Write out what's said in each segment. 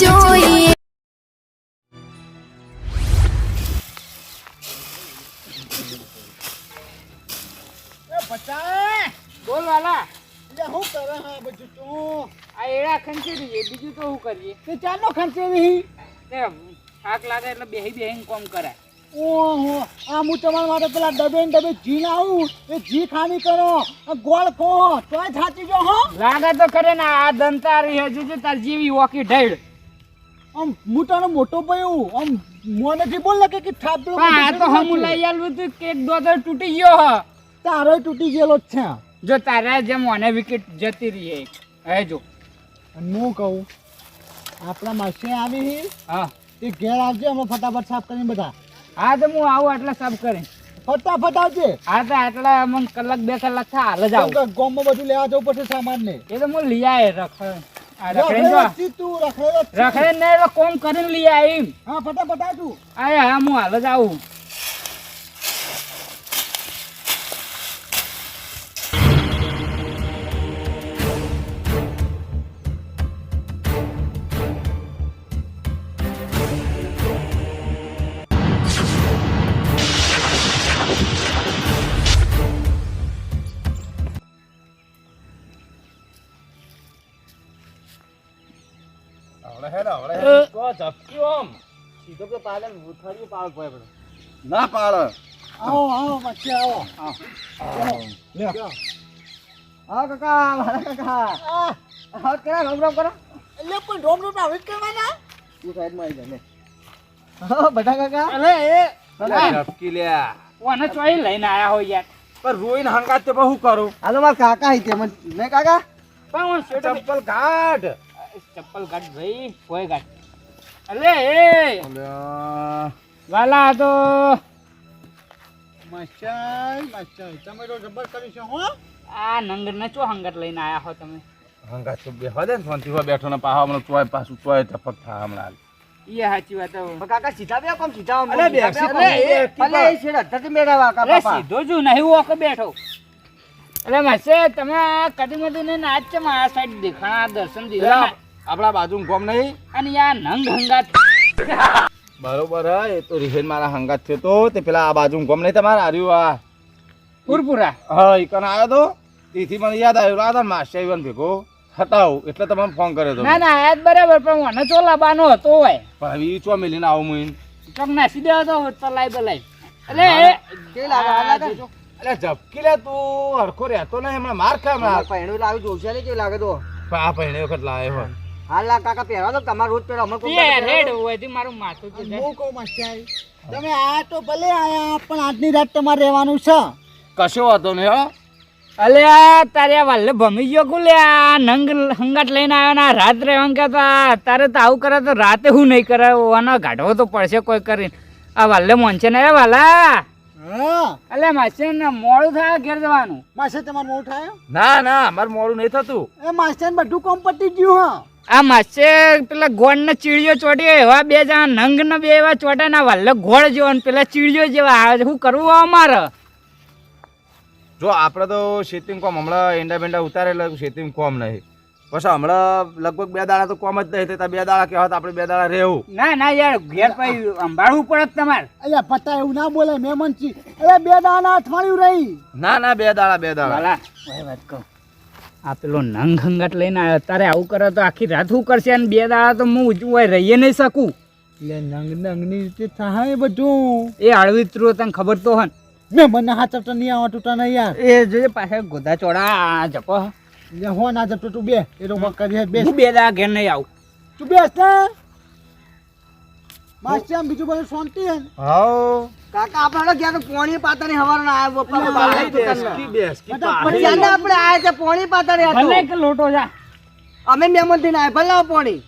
જોઈએ. બોલ વાલા. શું કરે હા બધું તું? આ એડા ખંચી દઈએ બીજું તો હું કરીએ? તે ચાલો નહીં. થાક લાગે એટલે બેહી બેહીને કોમ કરાય. ઓહો આ હું તમારા માટે પેલા ડબે ને ડબે ઘી લાવું એ ઘી ખાની કરો. ગોળ ખો તોય થાચી જો હો. લાગે તો ખરે ને આ દંતારી હજુ છે તાર જેવી વોકી ઢેડ આમ હું મોટો ભાઈ આમ મોનેથી બોલ ને કે કે થાપ દો આ તો હમું લઈ આલું તું કે દોદર તૂટી ગયો હ. તારો તૂટી ગયેલો જ છે. જો તારા જેમ મોને વિકેટ જતી રહી હે જો. હું કહું આપણા માસે આવી હી, હા. એ ઘેર આવજે અમે ફટાફટ સાફ કરીને બધા. હા તો હું આવું આટલા સાફ કરી ફટાફટ આવજે. હા તો આટલા મને કલાક બે કલાક થા હાલ જ આવું. ગામમાં બધું લેવા જવું પડશે સામાન ને એ તો હું લઈ આવે રખ રખડે જો. તું રખડેલો જ છે. રખડે ને તો કોમ કરીને લઈ આવી હા ફટાફટ આવ તું. આય હા હું હાલ જ આવું. ના પાડ. આવો આવો માસી આવો. હા. કાકા મારા કાકા. હા કેરા રામ રામ કરો. એટલે પણ રોમ રોમ આવી કરવાના? તું સાઈડમાં આવી જા લે. હા બધા કાકા? અલે એ. ઝપકી લ્યા. ઓને ચોઈ લઈને આયા હોય યાર. પણ રોઈને હંગાત તો બહુ કરું? હાલો મારા કાકા હી તે મને કાકા. પણ હું ચપ્પલ ગાઢ. ચપ્પલ ગાઢ ભાઈ કોઈ કાઢ અલે એ. અલ્યા. વાલા તો માસ્ટર માસ્ટર તમે તો જબર કર્યું છે હો. આ નંગર ને ચો હંગત લઈને આયા હો તમે? હંગાત તો બે હદે ને શાંતિ હો બેઠો ને પાહા હમણાં ચોય પાછું ચોય ટપક થા હમણાં એ સાચી વાત હો. કાકા સીધા બે કોમ સીધા અલે બેસી અલે અલે, એ એ છેડા ધરતી મેળા વાકા પાપા સીધો જો નહીં ઓકે બેઠો. અરે માસે તમે આ કદી મધી ને આજ છે આ સાઈડ દેખાણા દર્શન દીધા આપણા બાજુ ગોમ નહીં. અને આ નંગ હંગાત. બરોબર હે એ તો રિહેન મારા હંગાત થયો તો તે પેલા આ બાજુ ગમ નહીં તમારા હાર્યું આ. પૂરપુરા? હા ઈકન આવ્યો તો? તેથી મને યાદ આવ્યું લાદા માસ્ટર ઈવન ભેગો. હટાવ એટલે તમે ફોન કર્યો હતો ના ના આયા જ બરાબર પણ મને ચો લાવવાનો હતો હોય પણ હવે ચો મિલીને આવું મુઈન? ચમ નાસી દેવો તો તલાઈ બલાઈ એટલે એ કે લાગે, આ ઝપકી લે તું હરખો રહેતો નહીં હમણાં માર ખા હમણાં. પહેણું લાવી જોશે ને કેવું લાગે તો? આ પહેણે વખત લાવ્યો હોય. હાલ કાકા પહેરવા તો તમારું રોજ પહેરો અમે રેડ. હોય મારું માથું છે હું કહું માસ્ટર તમે આ તો ભલે આયા પણ આજની રાત તમારે રહેવાનું છે. કશો વાતો નહીં હો. અલ્યા તારે આ વાલે ભમી ગયો કુલે આ નંગ હંગાટ લઈને આવ્યો ને રાત રહેવાનું કહેતા તારે તો આવું કરે તો રાતે હું નહીં કરે ઓનો ગાઢવો તો પડશે કોઈ કરીને. આ વાલે મોનશે ને એ વાલા. અલે માસ્ટર માસે ને મોડું થાય ઘેર જવાનું? માસ્ટર તમારે મોડું થાય? ના ના અમારે મોડું નહીં થતું. એ માસ્ટર બધું કોમ પતી ગયું હા. આ માસે પેલા ગોળ ને ચીડિયો ચોટ્યો એવા બે જણા નંગ ને બે એવા ચોટા ના વાલે ગોળ જેવા ને પેલા ચીડિયો જેવા આવે શું કરવું અમારે? જો આપણે તો શેતીમ કોમ હમણાં એંડા બેંડા ઉતારે શેતીમ કોમ નહીં. પછી હમણાં લગભગ બે દાડા તો કોમ જ નહીં થતા. બે દાડા કહેવા તો આપણે બે દાડા રહેવું. ના ના યાર ઘેર પછી સંભાળવું પડે તમારે. અલ્યા પતા એવું ના બોલે મહેમાન છી અરે બે દાના અઠવાડિયું રહી. ના ના બે દાડા બે દાડા. વાલા વાત કહું. આ પેલો નંગ હંગાટ લઈને આવ્યો. તારે આવું કરે તો આખી રાત શું કરશે અને બે દાડા તો હું ઊંચું હોય રહીએ નહીં શકું. એટલે નંગ નંગની રીતે થાય બધું. એ આળવી ત્રુ તને ખબર તો હન મેં મને હાથ ચપટા નહીં આવવા તૂટા નહીં યાર. એ જોઈએ પાછા ગોધા ચોડા જપો. એટલે હો ના જતો તું બે. એ તો કરી બે બે દાડા ઘેર નહીં આવું. તું બેસ માસ્ટર આમ બીજું બધું શાંતિ હે ને? હાઉ. કાકા આપણે ગયા તો પોણી પાતાની હવાર ના આવ્યો વાગે તો બેસકી. બેસકી પાહે. પડી આપણે આયા છે પોણી પાતાની હતો. ભલે કે લોટો જા. અમે મેમનથી ના ભલે આવો પોણી.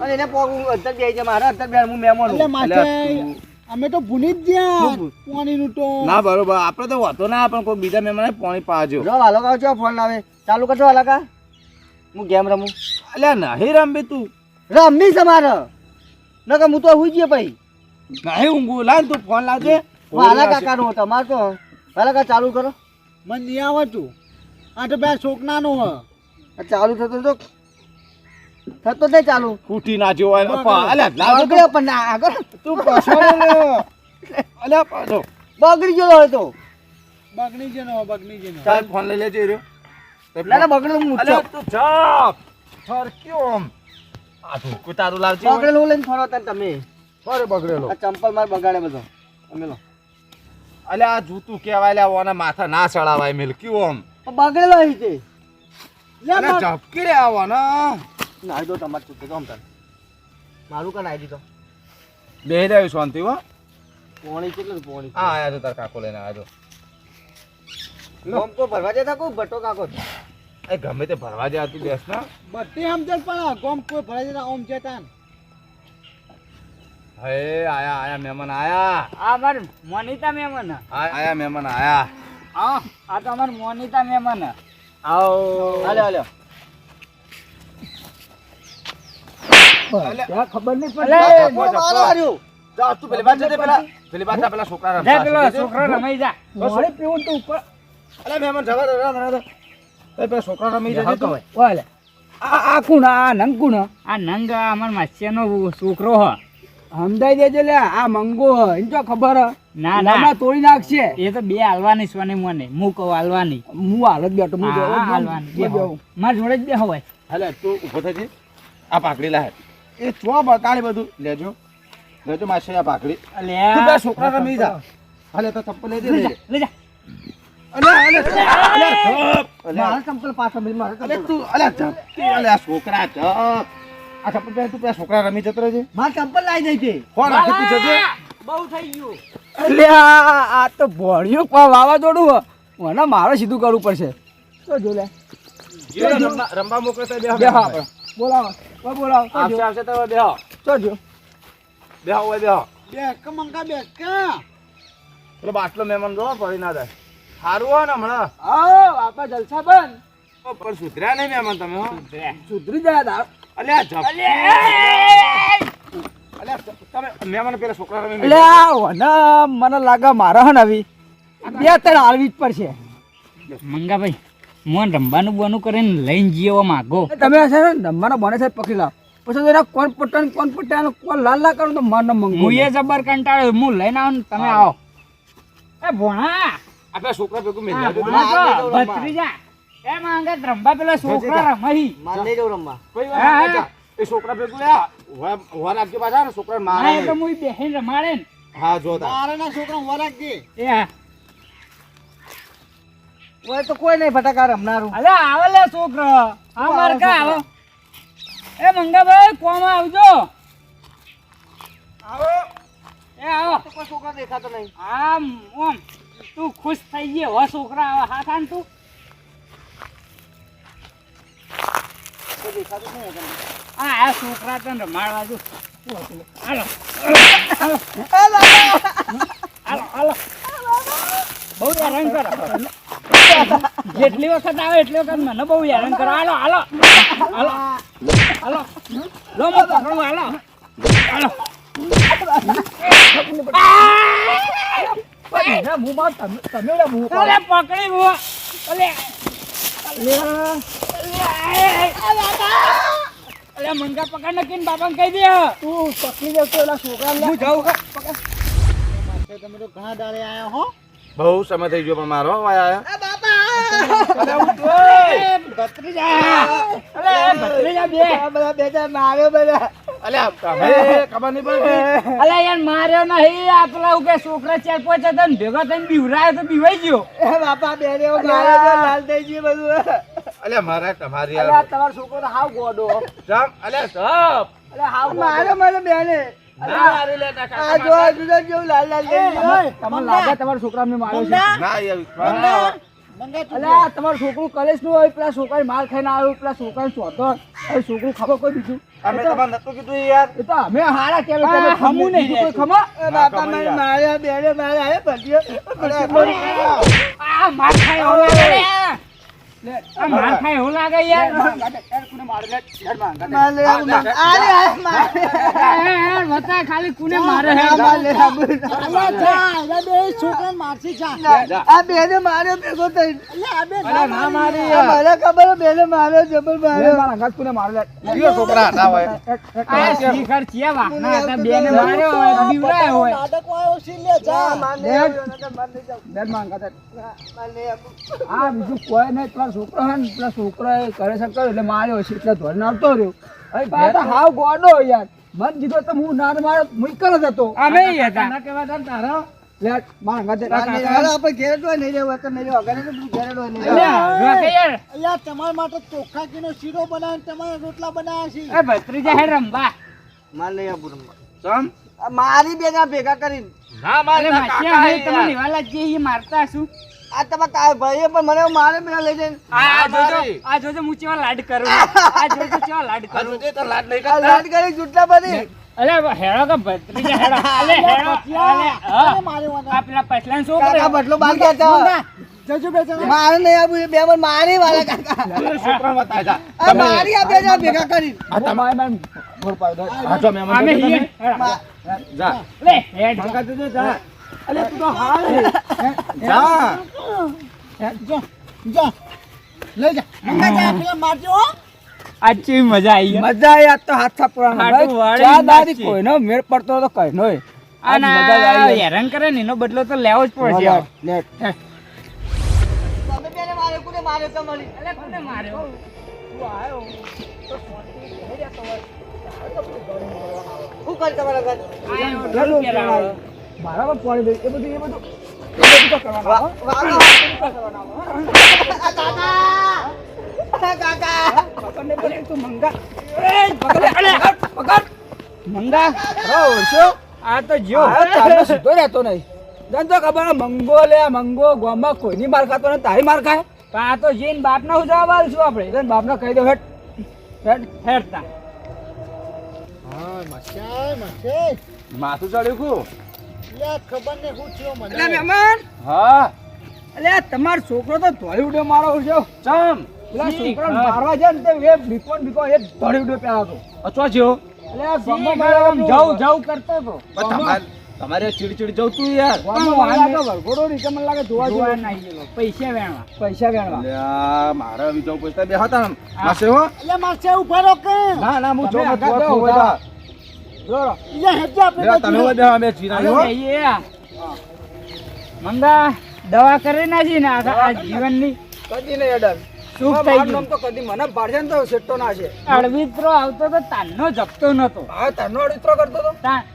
અને એને પોગું અંતર બે છે મારા અંતર બે હું મેમન એટલે. માસ્ટર અમે તો ભૂલી જ ગયા પાણીનું તો. ના બરોબર. આપણે તો વાતો ના પણ કોઈ બીજા મહેમાને પાણી પાજો. જો હાલો કાકા છો ફોન આવે ચાલુ કરજો હાલકા હું ગેમ રમું. અલ્યા નહીં રમબે તું. રમી છે મારે. નકર હું તો હુઈ જઈએ ભાઈ નહીં ઊંઘું લાવ તું ફોન લાવજે. હાલા કાકા નું તમારે તો. હાલા કાકા ચાલુ કરો. મને નહીં આવતું આ તો બે છોકનાનું હ. આ ચાલુ થતો તો થતો નહીં ચાલુ. ફૂટી ના જેવો બગડ્યો પણ ના આગળ. તું પાછળ લે. અલ્યા પાછો. બગડી ગયો હોય તો. બગની જેનો બગડી ગયો ચાલ ફોન લઈ લેજે રહ્યો હું મૂછો તું ચાપ. ફરક્યો આમ. આ ધોકું તારું લાવજે બગડેલું લઈને ફરો તાર તમે. ફરે બગડેલો. આ ચંપલ માર બગાડે બધો. અમે લો. અલે આ જૂતું કહેવાય લે ઓના માથા ના ચડાવાય મિલક્યું આમ. પણ બગડેલો અહીં તે અલે ઝપકી રે આવવાના નાઈ દો તમારે ચૂકે તો તને તાર મારું કા નાઈ દીધો? બે રહ્યો શાંતિ હો. પોણી કેટલું પોણી હા આયા તો તાર કાકો લઈને આયા તો ગમ તો ભરવા જતા કોઈ ભટ્ટો કાકો. એ ગમે તે ભરવા જાય તું બેસ ના. બધી સમજણ પણ ગોમ કોઈ ભરાઈ જતા ઓમ જતા હે આયા આયા મહેમાન આયા. આ અમાર મોનિતા મહેમાન. આ- આયા મહેમાન આયા. આ આ તો અમાર મોનિતા મહેમાન. આવો. હાલો હાલો. ખબર નહીં પડી. મારો. જા તું પેલી બાજુ પેલા પેલી બાજુ પેલા છોકરા જા રમતા પેલો હશે. રમાઈ જા. મોડે પીવું તું ઉપર. અલે મહેમાન જવા દે. પેલા છોકરા રમી જજે તું. ઓલે આ આ આ નંગ કોણ? આ નંગ અમાર માસ્યાનો છોકરો હ. સમજાઈ દેજો લે. આ મંગો હ. એમ તો ખબર હ. ના ના. તોડી નાખશે. એ તો બે હાલવાની સ્વાની મને હું કહું હાલવાની. હું હાલત બેઠો હું હાલવાની. માર જોડે જ બે હોય હાલે તું ઊભો થજે આ પાકડી લાહે એ ચો બતાડે બધું? લેજો. લેજો માસી આ પાકડી લે. છોકરા રમી જા. હાલે તો ચપ્પલ લેજે લઈ લેજે. લઈ જા. છોકરા તું પેલા છોકરા રમી જતો રહેજે મારા ચંપલ લાઈ દઈ તે કોણ રાખે તું જજે બહુ થઈ ગયું એટલે આ તો ભણ્યું પણ વાવાઝોડું મને મારે સીધું કરવું પડશે તો લે રમવા મોકલે બોલાવો બોલાવો આવશે આવશે બેહો તો જો બેહો બેહો બેક મંગા બે પેલો બાટલો મહેમાન જો પડી ના જાય સારું ને હમણાં. આવો બાપા જલસા બંધ. પણ સુધર્યા નહીં મહેમાન તમે હો? સુધરી જાય દાળ. અલે આ જપ. અલે તમે મહેમાન પેલા છોકરા રમે આ વને મને લાગે મારા હે ને આવી. બે ત્રણ હાલવી જ પડશે. મંગાભાઈ મોન રમવાનું બોનું કરીને લઈને જીવો માગો. તમે છે ને રમવાનો બને છે પકડી લાવ. પછી એના કોણ પટ્ટા કોણ પટ્ટા કોણ લાલ લાલ કરું તો મને મંગો. હું એ જબર કંટાળ્યો હું લઈને આવું તમે આવો. એ ભોણા આપણા છોકરા ભેગું મેં તો. ભોણા આ તો લઈ જાઉં ભત્રીજા એ માંગે રમવા પેલા છોકરા રમાઈ. મારે લઈ જાઉં રમવા. કોઈ વાત. એ છોકરા ભેગું યા હોવા- રાખજો પાછા ને છોકરા મારે એ તો. હું બેહીને રમાડે ને. હા જો મારે ના છોકરા હોવા રાખજે. એ હા. ઓય તો કોઈ નહીં ફટાકા રમનારું. અલે આવો લે છોકરો. આ માર કા આવો. એ મંગાભાઈ કોમ આવજો? આવો. એ આવો. તો કોઈ છોકરા દેખાતો નહીં. આમ ઓમ. તું ખુશ થઈ ગયો હો છોકરા આવા હા ખાન તું. આ આ છોકરા તને રમાડવા જો હાલો. હાલો હાલો. બહુ હેરાન કરો. જેટલી વખત આવે એટલી વખત મને બહુ હેરાન કરો. હાલો હાલો. હાલો. હાલો. લો મો પકડું હાલો. હાલો. એના મુંહમાં તમે પકડી મો અલે. અલે. મંગા પકડ ને કિન બાપા કહી દે. તું પકડી દે તો છોકરા હું જાઉં તમે તો ઘણા દાડે આયા હો. બહુ સમય થઈ ગયો પણ મારો આયા અરે હું ભત્રીજા. ભત્રીજા બે. બધા બે ચાર માર્યો બધા. અલે ખબર નહીં પડતી. અલે યાર માર્યો નહીં આ પેલા હું કે છોકરા ચાર પાંચ હતા ને ભેગા થઈને બીવરાયો તો બીવાઈ ગયો. બાપા બે લાલ થઈ ગયું બધું. અલે મારા તમારી અરે તમારો છોકરો તો હાવ ગોડો. જામ અલે સપ અરે હાવ બેને. મારી લે ના આ જો આ જુદા જેવું લાલ લાલ થઈ ગયું. તમને લાગે તમારા છોકરાને માર્યો છે. ના યાર અલે આ તમારું છોકરું કલેશનું હોય પેલા છોકરા માર ખાઈને આવ્યું પેલા છોકરા ચોથો છોકરું ખબર કોઈ બીજું? અમે તમારે નતું કીધું યાર. એ તો અમે હારા કેમ હા, હમું નહીં કોઈ ખબર એ બાપા મને માર્યા બેને માર્યા હે ભજીયો. આ માર ખાય હવે અલે આ માર ખાય એવું લાગે યાર. માર લે માર. લે, માર. બતા ખાલી કોને મારે માર લે છોકરાને મારશે આ બેને માર્યો ભેગો થઈ અલ્યા આ બે ના મારી. મને ખબર બેને માર્યો જબર માર્યો. છોકરા હતા હોય. આ શિખર છે વાહના હતા બેને માર્યો હોય બીવરાયો હોય. લે જા. આ બીજું કોઈ નહીં પેલા છોકરો હે પેલા છોકરો એ કરે છે એટલે માર્યો છે એટલે ધોરણ આવતો રહ્યો. હવે પાછો તો હાવ ગોડો યાર. મન જીધો તો હું નાર માર મુઈકલ જ હતો અમે હતા. ના કહેવા તા ને તારા. લે માર અંગાતે માર લે, હાલો આપણે ઘેર તો નહીં રહેવું, અત્યારે નહીં રહેવું. અગાડી તો ઘેર જ નહીં અલ્યા, યાર. અલ્યા તમારા માટે ચોખ્ખા કીનો શીરો બનાવીને તમારે રોટલા બનાવ્યા છે. એ ભત્રીજા હે રંબા. મારી બેના ભેગા કરીને. ના મારે માસિયા હે તમે નિવાલા જે ઈ મારતા શું? આ તમારા કા- ભાઈએ પણ મને મારે પેલા લઈ જઈને. આ આ જોજો આ જોજો હું કેવા લાડ કરું? આ જોજો કેવા લાડ કરું? લાડ નહીં આ લાડ કરી જુટલા બધી. અલે હેડો કે ભત્રીજા હેડો અલે હેડો અલે હા. અરે મારે વાંધો આ પેલા પછલાન શું કાકા બટલો બાર ગયા હતા. જજો બે મારે નહીં આબુ બે મને મારી વાળા કાકા. જા. આ મારી આ ભેગા કરી આ તમારે મને ઘોર પાડો હા જો મેં અમે હિયે હેડો. જા. લે હેડ અંગાતે જો. જા અલે તું તો હાલ જા. જા જા લઈ જા. મંગા જા પેલા મારજો હો. મજા આવી મજા આવી આજ તો હાથા વાળી ચા દાદી કોઈનો મેળ પડતો તો કઈ નો આના હેરાન કરે ને એનો બદલો તો લેવો જ પડશે. મારે કોને માર્યો? તમારી અલે કોને માર્યો? શું કરે તમારા ઘર? આ એવો ઢોલ પહેરાવો. પાણી દે એ બધું એ બધું. તો કરવાનું વા- હો. વાગો. આ કાકા આ કાકા પકડને બોલે તું મંગા લે મંગો ગામમાં કોઈની માર ખાતો ને તારી માર ખાય. પણ આ તો જઈને બાપ ના જવાબ આલશું આપણે. બાપ ના કહી દો હેઠ. હેટ હેડતા હા મચાય મચાય માથું ચડ્યું કુ લે ખબર ને હું થયો મને. એટલે મહેમાન. હા? એટલે તમારો છોકરો તો ધોળી ઉડ્યો મારો છે. ચમ? પેલા છોકરા મારવા જાય ને તે એ બીકો ને બીકો એ ધોળી ઉડ્યો પેલા તો. અચવા જ્યો એટલે ગમો મારા. જવું જવું કરતો તો તમારે તમારે ચીડચીડ જવું તું યાર. ગામમાં મને લાગે વરઘોડો ની મને લાગે જોવા જોવા. નહીં પૈસા વેણવા. પૈસા વેણવા. અલ્યા, મારે જવું પડશે બે હતા માસે હો. એટલે માસે ઊભા કે. ના ના હું જો મત આગળ જોવા આપણે તમે બધા અમે હો. મંગા દવા કરી નાખી ને આ આ જીવનની. કદી નહીં અડર સુખ થઈ ગયું તો કદી મને પાડશે તો સેટો ના છે. અળવિત્રો આવતો તો તાનનો જપતો નતો. આ તાનનો અડિત્રો કરતો તો.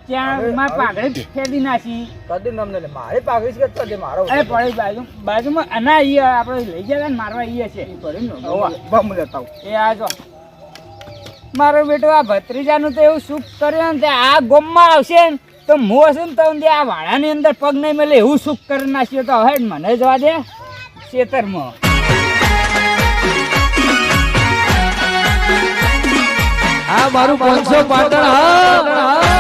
ત્યાં માં પાઘડી ફેરી નાખી. કદી નામ ને મારે પાઘડી છે કદી મારો અરે પડી બાજુ બાજુમાં અના ઈ આપણે લઈ ગયા ને મારવા ઈ છે. હોવા, બમ લેતા. એ આ જો. મારો બેટો આ ભત્રીજાનું તો એવું સુખ કર્યું ને તે આ ગોમમાં આવશે ને તો મોં હશે ને તો આ વાળાની અંદર પગ નહીં મેલે એવું સુખ કરી નાખ્યો તો હવે મને જવા દે ખેતરમાં હા મારું પાંચસો પાટણ, હા.